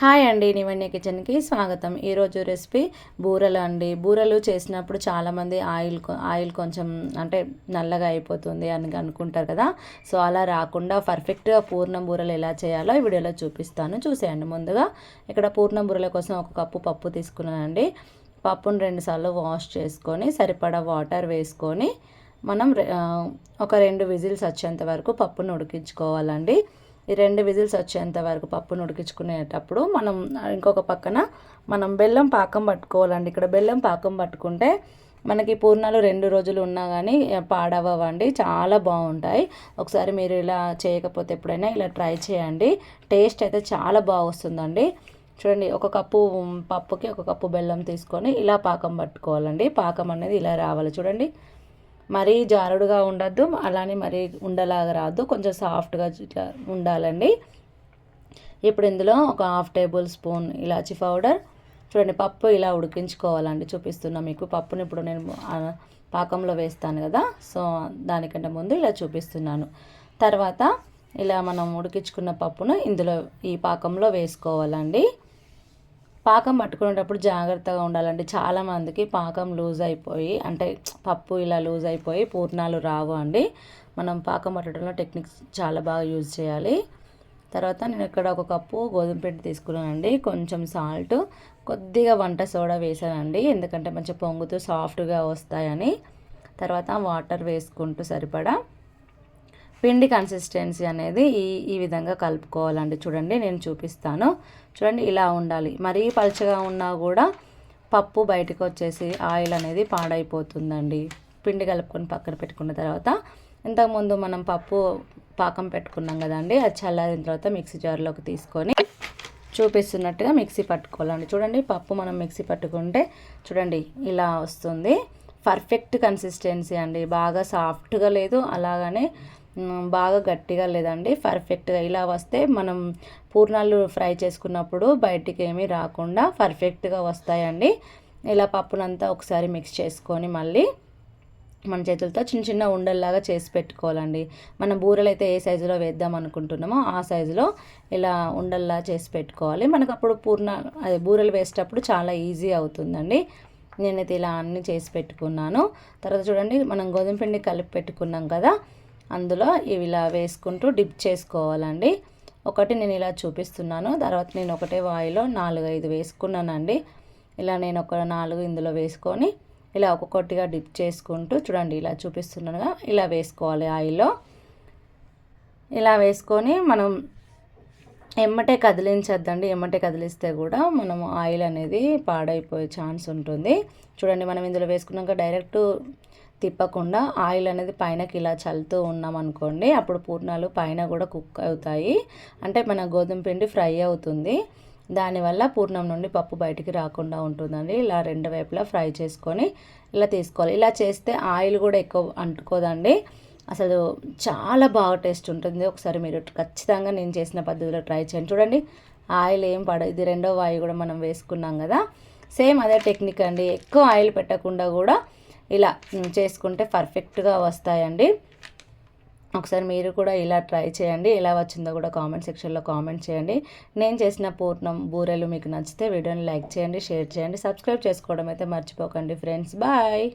Hi అండి నివన్య కిచెన్కి స్వాగతం. ఈరోజు రెసిపీ బూరెలు అండి. బూరెలు చేసినప్పుడు చాలామంది ఆయిల్ ఆయిల్ కొంచెం అంటే నల్లగా అయిపోతుంది అని అనుకుంటారు కదా. సో అలా రాకుండా పర్ఫెక్ట్గా పూర్ణ బూరెలు ఎలా చేయాలో ఈ వీడియోలో చూపిస్తాను. చూసేయండి ముందుగా. ఇక్కడ పూర్ణ బూరెల కోసం ఒక కప్పు పప్పు తీసుకున్నానండి. పప్పును రెండుసార్లు వాష్ చేసుకొని సరిపడా వాటర్ వేసుకొని మనం ఒక రెండు విజిల్స్ వచ్చేంత వరకు పప్పును ఉడికించుకోవాలండి. ఈ రెండు విజిల్స్ వచ్చేంత వరకు పప్పును ఉడికించుకునేటప్పుడు మనం ఇంకొక పక్కన మనం బెల్లం పాకం పట్టుకోవాలండి. ఇక్కడ బెల్లం పాకం పట్టుకుంటే మనకి పూర్ణాలు రెండు రోజులు ఉన్నా కానీ పాడవ్వండి చాలా బాగుంటాయి. ఒకసారి మీరు ఇలా చేయకపోతే ఎప్పుడైనా ఇలా ట్రై చేయండి. టేస్ట్ అయితే చాలా బాగా వస్తుందండి. చూడండి ఒక కప్పు పప్పుకి ఒక కప్పు బెల్లం తీసుకొని ఇలా పాకం పట్టుకోవాలండి. పాకం అనేది ఇలా రావాలి. చూడండి మరీ జారుడుగా ఉండద్దు అలానే మరీ ఉండలాగా రాదు. కొంచెం సాఫ్ట్గా ఇట్లా ఉండాలండి. ఇప్పుడు ఇందులో ఒక హాఫ్ టేబుల్ స్పూన్ ఇలాచి పౌడర్. చూడండి పప్పు ఇలా ఉడికించుకోవాలండి. చూపిస్తున్నా మీకు. పప్పుని ఇప్పుడు నేను పాకంలో వేస్తాను కదా. సో దానికంటే ముందు ఇలా చూపిస్తున్నాను. తర్వాత ఇలా మనం ఉడికించుకున్న పప్పును ఇందులో ఈ పాకంలో వేసుకోవాలండి. పాకం పట్టుకునేటప్పుడు జాగ్రత్తగా ఉండాలండి. చాలామందికి పాకం లూజ్ అయిపోయి అంటే పప్పు ఇలా లూజ్ అయిపోయి పూర్ణాలు రావు అండి. మనం పాకం పట్టడంలో టెక్నిక్స్ చాలా బాగా యూజ్ చేయాలి. తర్వాత నేను ఇక్కడ ఒక కప్పు గోధుమ పిండి తీసుకున్నానండి. కొంచెం సాల్ట్ కొద్దిగా వంట సోడా వేసానండి. ఎందుకంటే మంచిగా పొంగుతూ సాఫ్ట్గా వస్తాయని. తర్వాత వాటర్ వేసుకుంటూ సరిపడా పిండి కన్సిస్టెన్సీ అనేది ఈ ఈ విధంగా కలుపుకోవాలండి. చూడండి నేను చూపిస్తాను. చూడండి ఇలా ఉండాలి. మరీ పలుచగా ఉన్నా కూడా పప్పు బయటకు వచ్చేసి ఆయిల్ అనేది పాడైపోతుందండి. పిండి కలుపుకొని పక్కన పెట్టుకున్న తర్వాత ఇంతకుముందు మనం పప్పు పాకం పెట్టుకున్నాం కదండి అది చల్లారిన తర్వాత మిక్సీ జార్లోకి తీసుకొని చూపిస్తున్నట్టుగా మిక్సీ పట్టుకోవాలండి. చూడండి పప్పు మనం మిక్సీ పట్టుకుంటే చూడండి ఇలా వస్తుంది. పర్ఫెక్ట్ కన్సిస్టెన్సీ అండి. బాగా సాఫ్ట్గా లేదు అలాగనే బాగా గట్టిగా లేదండి పర్ఫెక్ట్గా ఇలా వస్తే మనం పూర్ణాలు ఫ్రై చేసుకున్నప్పుడు బయటికి ఏమీ రాకుండా పర్ఫెక్ట్గా వస్తాయండి. ఇలా పప్పునంతా ఒకసారి మిక్స్ చేసుకొని మళ్ళీ మన చేతులతో చిన్న చిన్న ఉండల్లాగా చేసి పెట్టుకోవాలండి. మన బూరెలు అయితే ఏ సైజులో వేద్దాం అనుకుంటున్నామో ఆ సైజులో ఇలా ఉండల్లా చేసి పెట్టుకోవాలి. మనకు అప్పుడు పూర్ణ అదే బూరెలు వేసేటప్పుడు చాలా ఈజీ అవుతుందండి. నేనైతే ఇలా అన్నీ చేసి పెట్టుకున్నాను. తర్వాత చూడండి మనం గోధుమ పిండి కలిపి పెట్టుకున్నాం కదా అందులో ఇవి ఇలా వేసుకుంటూ డిప్ చేసుకోవాలండి. ఒకటి నేను ఇలా చూపిస్తున్నాను. తర్వాత నేను ఒకటే వాయిలో నాలుగు ఐదు వేసుకున్నానండి. ఇలా నేను ఒక నాలుగు ఇందులో వేసుకొని ఇలా ఒక్కొక్కటిగా డిప్ చేసుకుంటూ చూడండి ఇలా చూపిస్తున్నానుగా. ఇలా వేసుకోవాలి ఆయిల్లో. ఇలా వేసుకొని మనం ఎమ్మటే కదిలించద్దండి. ఎమ్మటే కదిలిస్తే కూడా మనం ఆయిల్ అనేది పాడైపోయే ఛాన్స్ ఉంటుంది. చూడండి మనం ఇందులో వేసుకున్నాక డైరెక్ట్ తిప్పకుండా ఆయిల్ అనేది పైనకి ఇలా చల్లుతూ ఉన్నాం అనుకోండి అప్పుడు పూర్ణాలు పైన కూడా కుక్ అవుతాయి. అంటే మన గోధుమ పిండి ఫ్రై అవుతుంది. దానివల్ల పూర్ణం నుండి పప్పు బయటికి రాకుండా ఉంటుందండి. ఇలా రెండు వైపులా ఫ్రై చేసుకొని ఇలా తీసుకోవాలి. ఇలా చేస్తే ఆయిల్ కూడా ఎక్కువ అంటుకోదండి. అసలు చాలా బాగా టేస్ట్ ఉంటుంది. ఒకసారి మీరు ఖచ్చితంగా నేను చేసిన పద్ధతిలో ట్రై చేయండి. చూడండి ఆయిల్ ఏం పడ ఇది రెండో వాయి కూడా మనం వేసుకున్నాం కదా. సేమ్ అదే టెక్నిక్ అండి. ఎక్కువ ఆయిల్ పెట్టకుండా కూడా ఇలా చేసుకుంటే పర్ఫెక్ట్గా వస్తాయండి. ఒకసారి మీరు కూడా ఇలా ట్రై చేయండి. ఎలా వచ్చిందో కూడా కామెంట్ సెక్షన్లో కామెంట్ చేయండి. నేను చేసిన పూర్ణం బూరెలు మీకు నచ్చితే వీడియోని లైక్ చేయండి షేర్ చేయండి. సబ్స్క్రైబ్ చేసుకోవడం అయితే మర్చిపోకండి ఫ్రెండ్స్ బాయ్